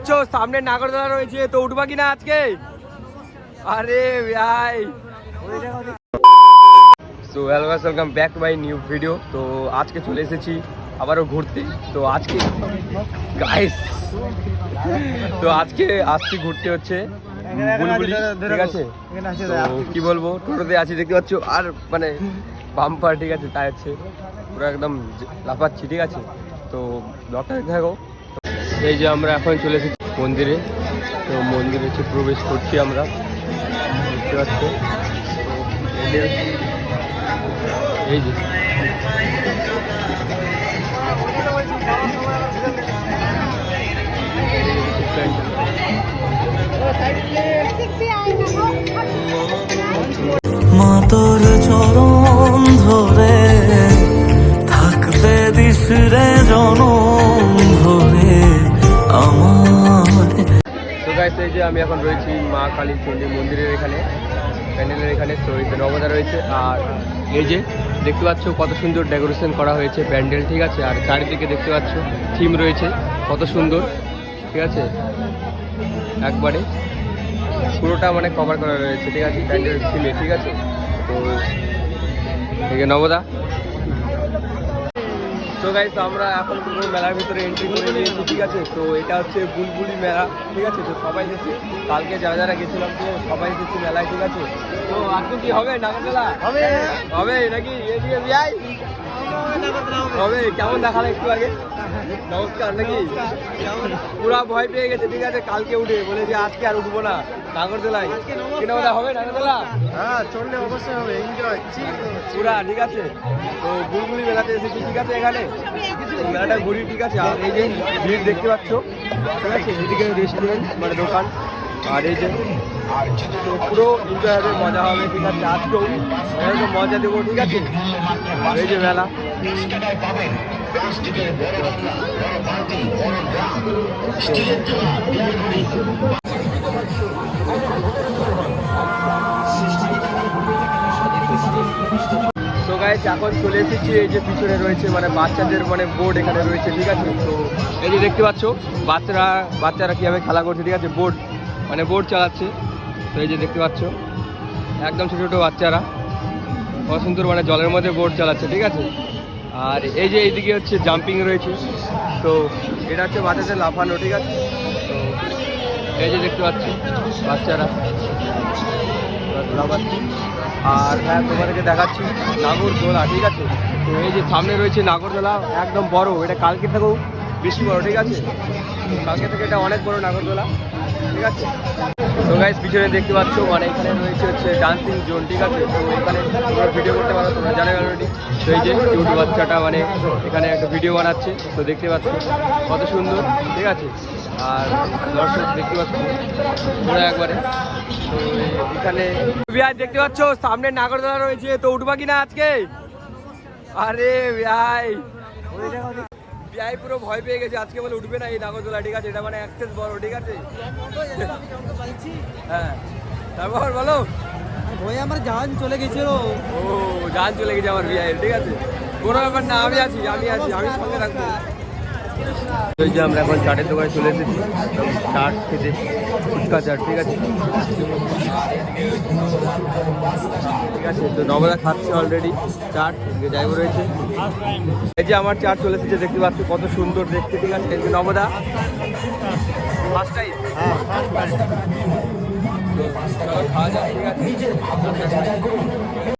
পাচ্ছ? সামনে নাগরদোলা রয়েছে তো উঠবা কিনা আজকে? আরে ভাই। So hello guys welcome back to my new video তো আজকে চলে এসেছি আবারও ঘুরতে। তো আজকে গাইস তো আজকে আসছি ঘুরতে হচ্ছে। বুলবুলি ঠিক আছে? তো কি বলব টোটোতে আছি দেখতে পাচ্ছ? আর মানে বাম্পার ঠিক আছে তাই হচ্ছে। পুরো একদম লাফাচ্ছি ঠিক আছে? তো ব্লগটা দেখো এই যে আমরা এখন চলে এসেছি। মন্দিরে। তো মন্দিরে হচ্ছে প্রবেশ করছি আমরা। দেখতে পারছি এই যে- আমি এখন রয়েছি মা কালী চণ্ডী মন্দিরের এখানে, প্যান্ডেলের এখানে তো নবদা রয়েছে। আর এই যে দেখতে পাচ্ছ কত সুন্দর ডেকোরেশন করা হয়েছে প্যান্ডেল, ঠিক আছে? আর চারিদিকে দেখতে পাচ্ছ থিম রয়েছে, কত সুন্দর, ঠিক আছে? একবারে পুরোটা মানে কভার করা রয়েছে, ঠিক আছে? প্যান্ডেল থিমে, ঠিক আছে? তো আছে নবদা তো গাইস আমরা এখন পুরো মেলার ভিতরে এন্ট্রি করে নিয়েছি ঠিক আছে? তো এটা হচ্ছে বুলবুলি মেলা ঠিক আছে? তো সবাই এসেছে। কালকে যারা যারা গেছিলাম তো সবাই এসেছে মেলায় ঠিক আছে? তো আজকে কি হবে? নাগর মেলা? হবে। হবে নাকি? এদিকে বিয়াই? হবে। কেমন দেখালে একটু আগে? নমস্কার নাকি? পুরা ভয় পেয়ে গেছে ঠিক আছে? কালকে উঠে বলে যে আজকে আর উঠবো না। নাগরদোলায়। কিনা বলে হবে নাগরদোলা? হ্যাঁ চললে অবশ্যই হবে। এনজয় পুরা ঠিক আছে। তো বুলবুলি মেলাতে এসেছি ঠিক আছে এখানে? মেলাটা ঘুরি ঠিক আছে। আর এই যে ভিড় দেখতে পাচ্ছ ঠিক আছে? এদিকে রেস্টুরেন্ট মানে দোকান। আর এই যে তো পুরো এনজয় হবে মজা হবে ঠিক আছে? আজকেও মজা দেবো ঠিক আছে? আর এই যে মেলা। তো গাইস এখন চলে এসেছি, এই যে পিছনে রয়েছে মানে বাচ্চাদের মানে বোর্ড এখানে রয়েছে, ঠিক আছে? তো এই যে দেখতে পাচ্ছ, বাচ্চারা বাচ্চারা কীভাবে খেলা করছে, ঠিক আছে? বোর্ড মানে বোর্ড চালাচ্ছে। তো এই যে দেখতে পাচ্ছ, একদম ছোটো ছোটো বাচ্চারা। কত সুন্দর মানে জলের মধ্যে বোর্ড চালাচ্ছে, ঠিক আছে? আর এই যে এইদিকে হচ্ছে জাম্পিং রয়েছে। তো এটা হচ্ছে বাচ্চাদের লাফানো, ঠিক আছে? তো এই যে দেখতে পাচ্ছ, বাচ্চারা। লাফাচ্ছে আর হ্যাঁ তোমাদেরকে দেখাচ্ছি নাগরদোলা ঠিক আছে? তো এই যে সামনে রয়েছে নাগরদোলা একদম বড়, এটা কালকে থেকেও বেশি বড়, ঠিক আছে? কালকে থেকে এটা অনেক বড় নাগরদোলা ঠিক আছে? তো গাইস পিছনে দেখতে পাচ্ছ মানে এখানে রয়েছে হচ্ছে ডান্সিং জোন ঠিক আছে? তো এখানে তোমরা ভিডিও করতে পারো, তোমরা জানো অলরেডি তো এই যে ইউটিউব বাচ্চাটা মানে এখানে একটা ভিডিও বানাচ্ছে, তো দেখতে পাচ্ছ কত সুন্দর, ঠিক আছে? আর দর্শক দেখতে পাচ্ছ পুরো একবারে। তো এখানে বিহার দেখতে পাচ্ছ, সামনে নাগরদোলা রয়েছে, তো উঠবা কিনা আজকে? আরে ভাই। বিআই পুরো ভয় পেয়ে গেছে আজকে বলে উঠবে না এই নাগরদোলা ঠিক আছে? এটা মানে অ্যাক্সেস বড় ঠিক আছে? হ্যাঁ। তারপর বলো। ওই আমার জাহাজ চলে গেছিল ও। জান চলে গেছে আমার বিআই ঠিক আছে? কোনো ব্যাপার না আমি আছি আমি আছি আমি সঙ্গে রাখব ওই যে আমরা এখন চাটের দোকানে চলে এসেছি চাট খেতে ফুচকা চাট ঠিক আছে? আছে তো নবদা খাচ্ছে অলরেডি চাট ড্রাইভার রয়েছে। এই যে আমার চাট চলে এসেছে দেখতে পাচ্ছি কত সুন্দর দেখতে ঠিক আছে? এই যে নবদা। ফার্স্ট টাইম চলো খাওয়া যাক ঠিক আছে?